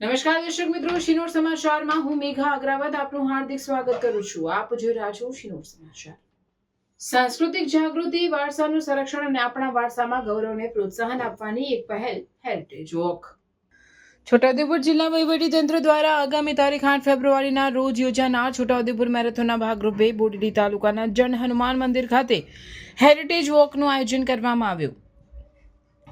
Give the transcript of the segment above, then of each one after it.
નમસ્કાર દર્શક મિત્રો, શિનોર સમાચારમાં હું મેઘા અગ્રવાલ આપનું હાર્દિક સ્વાગત કરું છું. આપ જોઈ રહ્યા છો શિનોર સમાચાર. સાંસ્કૃતિક જાગૃતિ, વારસાનું સંરક્ષણ અને આપણા વારસામાં ગૌરવને પ્રોત્સાહન આપવાની એક પહેલ હેરિટેજ વોક. છોટાઉદેપુર જિલ્લા તંત્ર દ્વારા આગામી તારીખ આઠ ફેબ્રુઆરીના રોજ યોજાનાર છોટાઉદેપુર મેરેથોનના ભાગરૂપે બોડેલી તાલુકાના જન હનુમાન મંદિર ખાતે હેરિટેજ વોકનું આયોજન કરવામાં આવ્યું.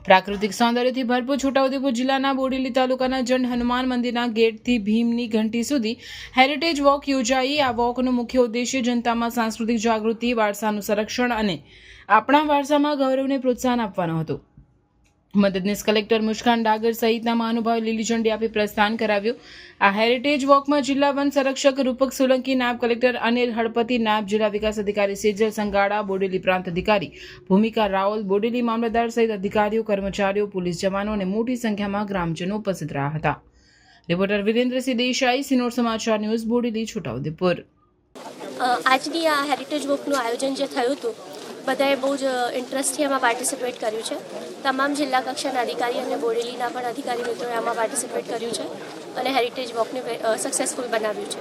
પ્રાકૃતિક સૌંદર્યથી ભરપૂર છોટાઉદેપુર જિલ્લાના બોડેલી તાલુકાના જન હનુમાન મંદિરના ગેટથી ભીમની ઘંટી સુધી હેરિટેજ વોક યોજાઈ. આ વોકનો મુખ્ય ઉદ્દેશ્ય જનતામાં સાંસ્કૃતિક જાગૃતિ, વારસાનું સંરક્ષણ અને આપણા વારસામાં ગૌરવને પ્રોત્સાહન આપવાનો હતો. મદદનીશ કલેક્ટર મુસ્કાન ડાગર સહિતના મહાનુભાવ લીલી આપી પ્રસ્થાન કરાવ્યું. આ હેરિટેજ વોકમાં જિલ્લા વન સંરક્ષક રૂપક સોલંકી, નાયબ કલેક્ટર અનિલ હળપતિ, નાયબ જિલ્લા વિકાસ અધિકારી સેજલ સંગાડા, બોડેલી પ્રાંત અધિકારી ભૂમિકા રાવલ, બોડેલી મામલતદાર સહિત અધિકારીઓ, કર્મચારીઓ, પોલીસ જવાનો અને મોટી સંખ્યામાં ગ્રામજનો ઉપસ્થિત રહ્યા હતા. રિપોર્ટર વિરેન્દ્રસિંહ દેસાઈ, સિનોર સમાચાર ન્યૂઝ, બોડેલી, છોટાઉદેપુર. આજની આ હેરિટેજ વોકનું આયોજન જે થયું હતું બધાએ બહુ જ ઇન્ટરેસ્ટથી એમાં પાર્ટિસિપેટ કર્યું છે. તમામ જિલ્લા કક્ષાના અધિકારી અને બોડેલીના પણ અધિકારી મિત્રોએ આમાં પાર્ટિસિપેટ કર્યું છે અને હેરિટેજ વોકને સક્સેસફુલ બનાવ્યું છે.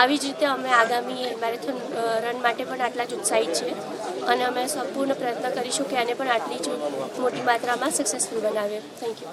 આવી જ રીતે અમે આગામી મેરેથોન રન માટે પણ આટલા જ ઉત્સાહિત છીએ અને અમે સંપૂર્ણ પ્રયત્ન કરીશું કે આને પણ આટલી જ મોટી માત્રામાં સક્સેસફુલ બનાવીએ. Thank you